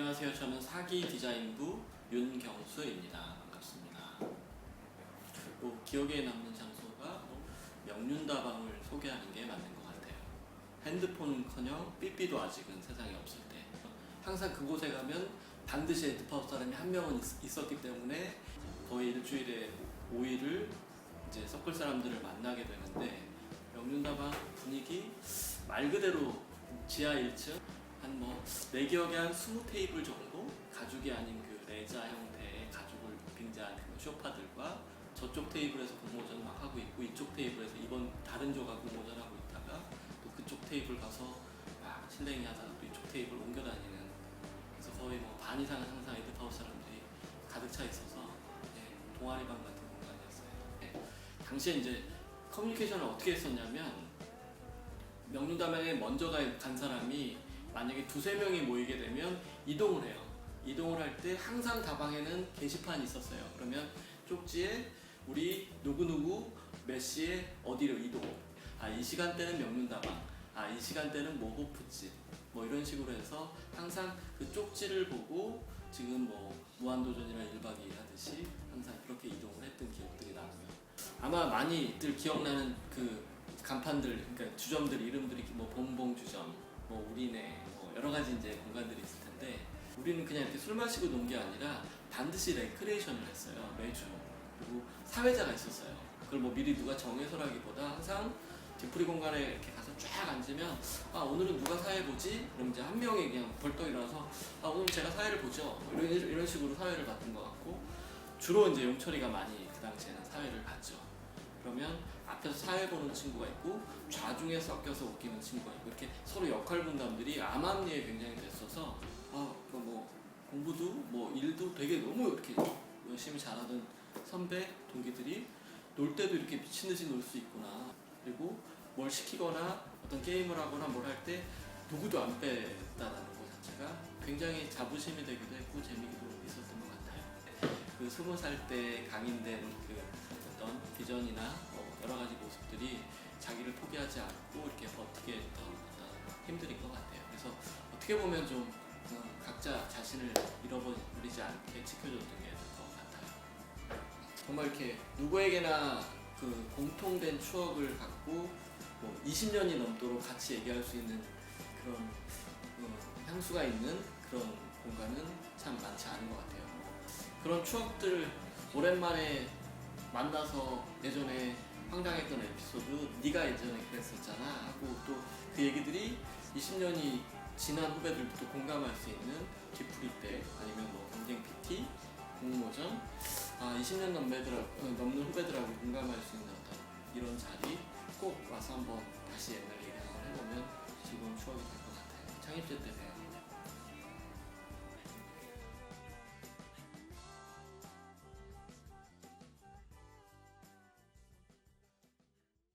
안녕하세요. 저는 사기 디자인부 윤경수입니다. 반갑습니다. 뭐 기억에 남는 장소가 뭐 명륜다방을 소개하는 게 맞는 것 같아요. 핸드폰은커녕 삐삐도 아직은 세상에 없을 때 항상 그곳에 가면 반드시 에드파업 사람이 한 명은 있- 있었기 때문에 거의 일주일에 5일을 이제 섞을 사람들을 만나게 되는데 명륜다방 분위기 말 그대로 지하 1층 한뭐 내 기억에 한 20테이블 정도 가죽이 아닌 그 레자 형태의 가죽을 빙자한 그 쇼파들과 저쪽 테이블에서 공모전 막 하고 있고 이쪽 테이블에서 이번 다른 조가 공모전 하고 있다가 또 그쪽 테이블 가서 막 실랭이 하다가 또 이쪽 테이블 옮겨 다니는 그래서 거의 뭐 반 이상은 항상 에드파우스 사람들이 가득 차 있어서 예, 동아리방 같은 공간이었어요. 예. 당시에 이제 커뮤니케이션을 어떻게 했었냐면 명륜다방에 먼저 가- 간 사람이 만약에 두세 명이 모이게 되면 이동을 해요. 이동을 할 때 항상 다방에는 게시판이 있었어요. 그러면 쪽지에 우리 누구누구 몇 시에 어디로 이동. 아, 이 시간대는 명륜다방. 아, 이 시간대는 뭐 호프집. 뭐 이런 식으로 해서 항상 그 쪽지를 보고 지금 뭐 무한도전이나 1박 2일 하듯이 항상 그렇게 이동을 했던 기억들이 나고요. 아마 많이들 기억나는 그 간판들, 그러니까 주점들 이름들이 뭐 봉봉 주점, 뭐 우리네, 뭐 여러 가지 이제 공간들이 있을 텐데 우리는 그냥 이렇게 술 마시고 논 게 아니라 반드시 레크레이션을 했어요 매주 그리고 사회자가 있었어요. 그걸 뭐 미리 누가 정해서라기보다 항상 뒤풀이 공간에 이렇게 가서 쫙 앉으면 아 오늘은 누가 사회 보지? 그럼 이제 한 명이 그냥 벌떡 일어나서 아 오늘 제가 사회를 보죠. 뭐 이런 이런 식으로 사회를 봤던 것 같고 주로 이제 용철이가 많이 그 당시에는 사회를 봤죠. 그러면 앞에서 사회 보는 친구가 있고 좌중에 섞여서 웃기는 친구가 있고 이렇게 서로 역할 분담들이 암암리에 굉장히 됐어서 아뭐 공부도 뭐 일도 되게 너무 이렇게 열심히 잘하던 선배 동기들이 놀 때도 이렇게 미친 듯이 놀 수 있구나 그리고 뭘 시키거나 어떤 게임을 하거나 뭘 할 때 누구도 안 뺐다라는 것 자체가 굉장히 자부심이 되기도 했고 재미도 있었던 것 같아요. 그 스무 살 때 강인된 그 어떤 비전이나 뭐 여러 가지 모습들이 자기를 포기하지 않고 이렇게 버티게 했던 힘들인 것 같아요. 그래서 어떻게 보면 좀 어, 각자 자신을 잃어버리지 않게 지켜줬던 게것 같아요. 정말 이렇게 누구에게나 그 공통된 추억을 갖고 뭐 20년이 넘도록 같이 얘기할 수 있는 그런 어, 향수가 있는 그런 공간은 참 많지 않은 것 같아요. 그런 추억들 오랜만에 만나서 예전에 황당했던 에피소드 네가 예전에 그랬었잖아 하고 또 그 얘기들이 20년이 지난 후배들도 또 공감할 수 있는 뒤풀이 때 아니면 뭐 경쟁 PT 공모전 아 20년 넘배들하고 어, 넘는 후배들하고 공감할 수 있는 어떤 이런 자리 꼭 와서 한번 다시 옛날 얘기 한번 해보면 즐거운 추억이 될 것 같아요. 창립제 때